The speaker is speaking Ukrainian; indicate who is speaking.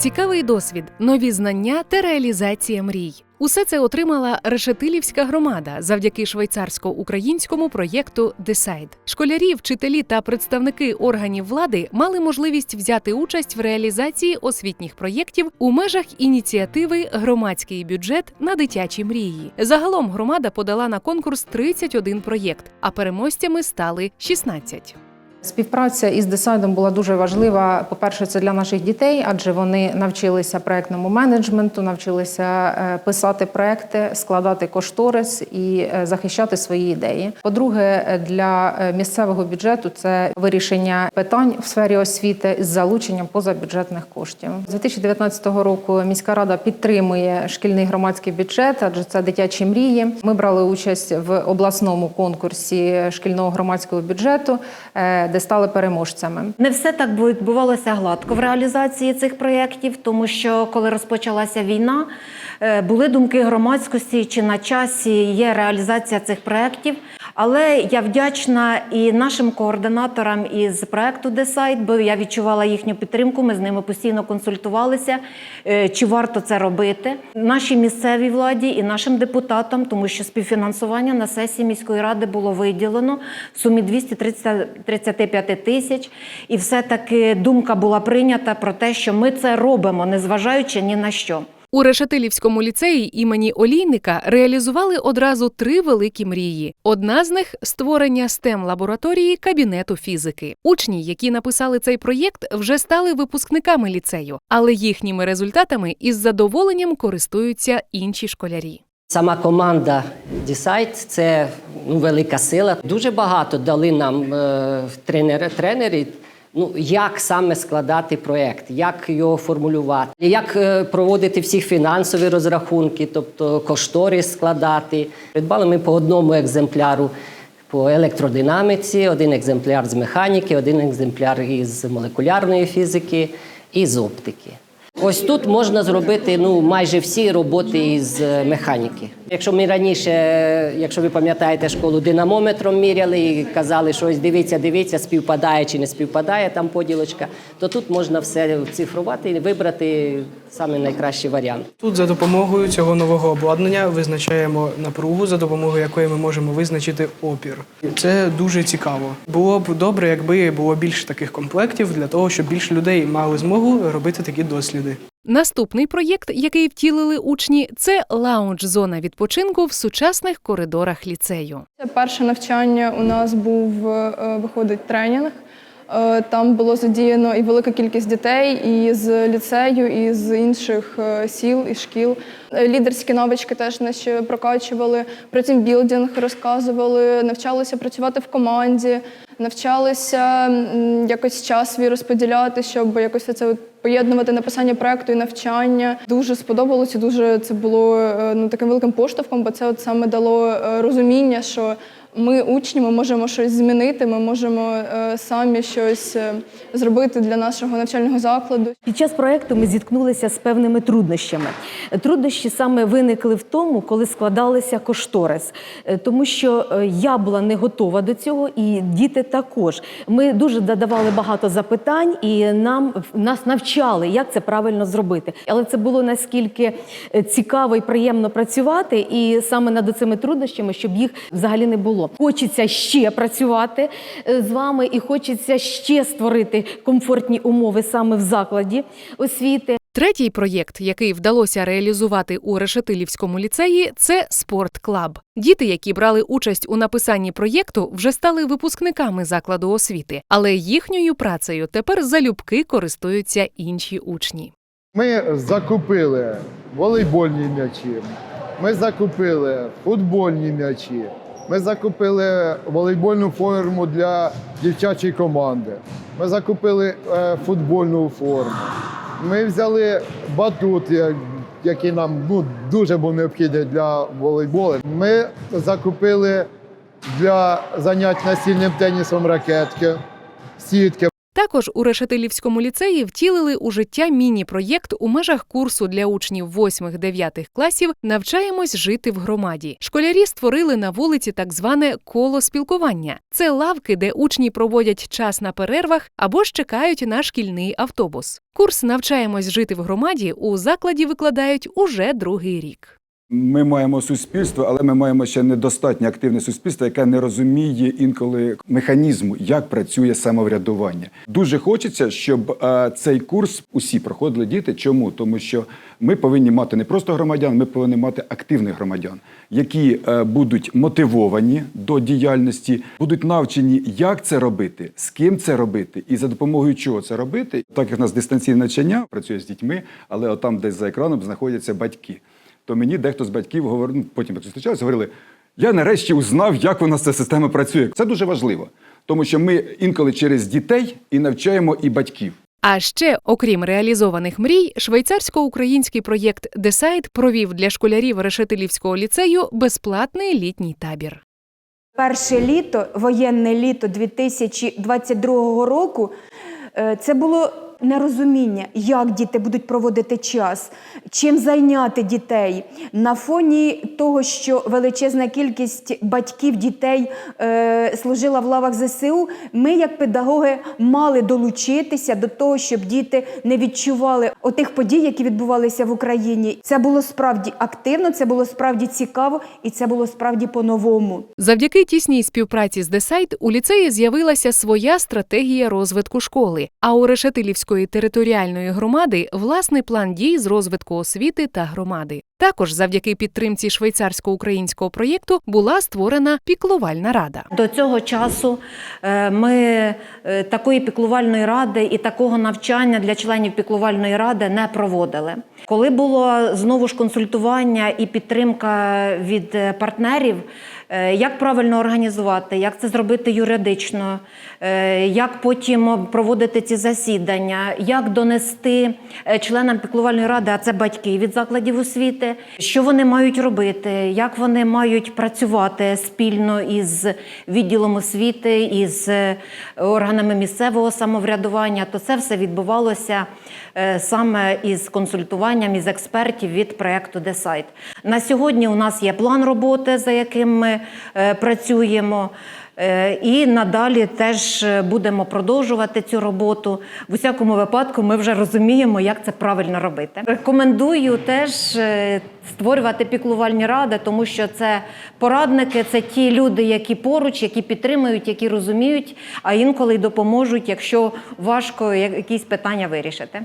Speaker 1: Цікавий досвід, нові знання та реалізація мрій. Усе це отримала Решетилівська громада завдяки швейцарсько-українському проєкту Decide. Школярі, вчителі та представники органів влади мали можливість взяти участь в реалізації освітніх проєктів у межах ініціативи Громадський бюджет на дитячі мрії. Загалом громада подала на конкурс 31 проєкт, а переможцями стали 16.
Speaker 2: Співпраця із десайдом була дуже важлива. По-перше, це для наших дітей, адже вони навчилися проектному менеджменту, навчилися е, писати проекти, складати кошторис і е, захищати свої ідеї. По-друге, е, для місцевого бюджету це вирішення питань в сфері освіти з залученням позабюджетних коштів. З 2019 року міська рада підтримує шкільний громадський бюджет, адже це дитячі мрії. Ми брали участь в обласному конкурсі шкільного громадського бюджету, де стали переможцями.
Speaker 3: Не все так бу- відбувалося гладко в реалізації цих проєктів, тому що коли розпочалася війна, е, були думки громадськості, чи на часі є реалізація цих проєктів. Але я вдячна і нашим координаторам із проекту Decide, бо я відчувала їхню підтримку. Ми з ними постійно консультувалися, е, чи варто це робити. Нашій місцевій владі і нашим депутатам, тому що співфінансування на сесії міської ради було виділено в сумі 235 тисяч. І все-таки думка була прийнята про те, що ми це робимо, незважаючи ні на що.
Speaker 1: У Решетилівському ліцеї імені Олійника реалізували одразу три великі мрії. Одна з них створення stem лабораторії кабінету фізики. Учні, які написали цей проєкт, вже стали випускниками ліцею, але їхніми результатами із задоволенням користуються інші школярі.
Speaker 4: Сама команда Decide – це ну, велика сила. Дуже багато дали нам е, тренери, тренери. Ну, як саме складати проєкт, як його формулювати, як е, проводити всі фінансові розрахунки, тобто кошторис складати. Придбали ми по одному екземпляру по електродинаміці, один екземпляр з механіки, один екземпляр із молекулярної фізики і з оптики. Ось тут можна зробити ну майже всі роботи із е, механіки. Якщо ми раніше, якщо ви пам'ятаєте, школу динамометром міряли і казали, що ось дивіться, дивіться, співпадає чи не співпадає там поділочка, то тут можна все цифрувати і вибрати саме найкращий варіант.
Speaker 5: Тут за допомогою цього нового обладнання визначаємо напругу, за допомогою якої ми можемо визначити опір. Це дуже цікаво. Було б добре, якби було більше таких комплектів для того, щоб більше людей мали змогу робити такі досліди.
Speaker 1: Наступний проєкт, який втілили учні, це лаунж-зона відпочинку в сучасних коридорах ліцею.
Speaker 6: Це перше навчання у нас був е, виходить тренінг. Е, Там було задіяно і велика кількість дітей і з ліцею, і з інших е, сіл і шкіл. Е, Лідерські навички теж нас прокачували. Про тімбілдинг розказували, навчалися працювати в команді, навчалися якось час свій розподіляти, щоб якось це поєднувати написання проекту і навчання. Дуже сподобалося. Дуже це було ну таким великим поштовхом, бо це от саме дало розуміння, що ми учні, ми можемо щось змінити, ми можемо е, самі щось е, зробити для нашого навчального закладу.
Speaker 3: Під час проекту ми зіткнулися з певними труднощами. Труднощі саме виникли в тому, коли складалися кошторис, Е, тому що я була не готова до цього, і діти також. Ми дуже додавали багато запитань, і нам нас навчали, як це правильно зробити. Але це було наскільки цікаво і приємно працювати, і саме над цими труднощами, щоб їх взагалі не було. Хочеться ще працювати е, з вами, і хочеться ще створити комфортні умови саме в закладі освіти.
Speaker 1: Третій проєкт, який вдалося реалізувати у Решетилівському ліцеї, це спортклаб. Діти, які брали участь у написанні проєкту, вже стали випускниками закладу освіти, але їхньою працею тепер залюбки користуються інші учні.
Speaker 7: Ми закупили волейбольні м'ячі, ми закупили футбольні м'ячі, ми закупили волейбольну форму для дівчачої команди, ми закупили е, футбольну форму. Ми взяли батут, який нам ну, дуже був необхідний для волейболу. Ми закупили для занять настільним тенісом ракетки, сітки.
Speaker 1: Також у Решетилівському ліцеї втілили у життя міні-проєкт у межах курсу для учнів 8-9 класів Навчаємось жити в громаді. Школярі створили на вулиці так зване коло спілкування. Це лавки, де учні проводять час на перервах або ж чекають на шкільний автобус. Курс Навчаємось жити в громаді у закладі викладають уже другий рік.
Speaker 8: Ми маємо суспільство, але ми маємо ще недостатньо активне суспільство, яке не розуміє інколи механізму, як працює самоврядування. Дуже хочеться, щоб е, цей курс усі проходили діти. Чому? Тому що ми повинні мати не просто громадян, ми повинні мати активних громадян, які е, будуть мотивовані до діяльності, будуть навчені, як це робити, з ким це робити, і за допомогою чого це робити. Так як у нас дистанційне навчання працює з дітьми, але отам, десь за екраном, знаходяться батьки то мені дехто з батьків говорив, ну, потім як зустрічалися, говорили: я нарешті узнав, як у нас ця система працює. Це дуже важливо, тому що ми інколи через дітей і навчаємо і батьків.
Speaker 1: А ще, окрім реалізованих мрій, швейцарсько-український проєкт Десайд провів для школярів Решетилівського ліцею безплатний літній табір.
Speaker 9: Перше літо, воєнне літо 2022 року, е, це було нерозуміння, як діти будуть проводити час, чим зайняти дітей. На фоні того, що величезна кількість батьків дітей е, служила в лавах ЗСУ, ми, як педагоги, мали долучитися до того, щоб діти не відчували отих подій, які відбувалися в Україні. Це було справді активно, це було справді цікаво і це було справді по-новому.
Speaker 1: Завдяки тісній співпраці з Десайт у ліцеї з'явилася своя стратегія розвитку школи. А у Решетилівської територіальної громади власний план дій з розвитку освіти та громади. Також завдяки підтримці швейцарсько-українського проєкту була створена піклувальна рада.
Speaker 3: До цього часу е, ми е, такої піклувальної ради і такого навчання для членів піклувальної ради не проводили. Коли було знову ж консультування і підтримка від е, партнерів, як правильно організувати, як це зробити юридично, е, як потім проводити ці засідання, як донести е, членам піклувальної ради, а це батьки від закладів освіти, що вони мають робити, як вони мають працювати спільно із відділом освіти, із е, органами місцевого самоврядування, то це все відбувалося е, саме із консультуванням із експертів від проєкту Десайт. На сьогодні у нас є план роботи, за яким ми е, працюємо. Е, І надалі теж е, будемо продовжувати цю роботу. В усякому випадку ми вже розуміємо, як це правильно робити. Рекомендую теж створювати піклувальні ради, тому що це порадники, це ті люди, які поруч, які підтримують, які розуміють, а інколи й допоможуть, якщо важко якісь питання вирішити.